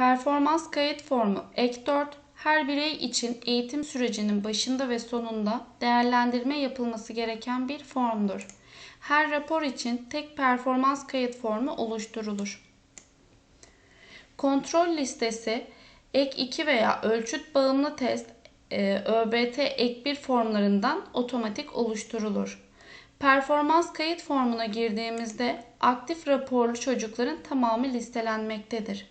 Performans kayıt formu ek 4 her birey için eğitim sürecinin başında ve sonunda değerlendirme yapılması gereken bir formdur. Her rapor için tek performans kayıt formu oluşturulur. Kontrol listesi ek 2 veya ölçüt bağımlı test e, ÖBT ek 1 formlarından otomatik oluşturulur. Performans kayıt formuna girdiğimizde aktif raporlu çocukların tamamı listelenmektedir.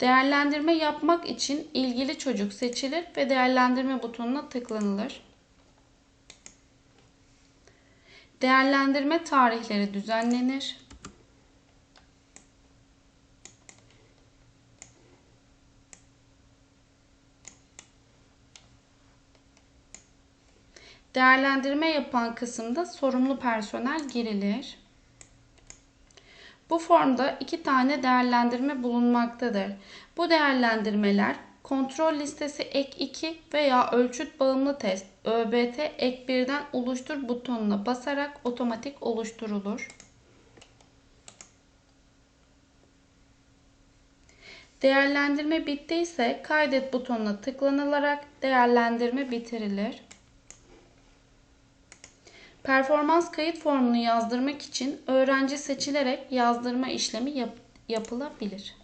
Değerlendirme yapmak için ilgili çocuk seçilir ve değerlendirme butonuna tıklanılır. Değerlendirme tarihleri düzenlenir. Değerlendirme yapan kısımda sorumlu personel girilir. Bu formda iki tane değerlendirme bulunmaktadır. Bu değerlendirmeler kontrol listesi ek 2 veya ölçüt bağımlı test ÖBT ek 1'den oluştur butonuna basarak otomatik oluşturulur. Değerlendirme bittiyse kaydet butonuna tıklanılarak değerlendirme bitirilir. Performans kayıt formunu yazdırmak için öğrenci seçilerek yazdırma işlemi yap yapılabilir.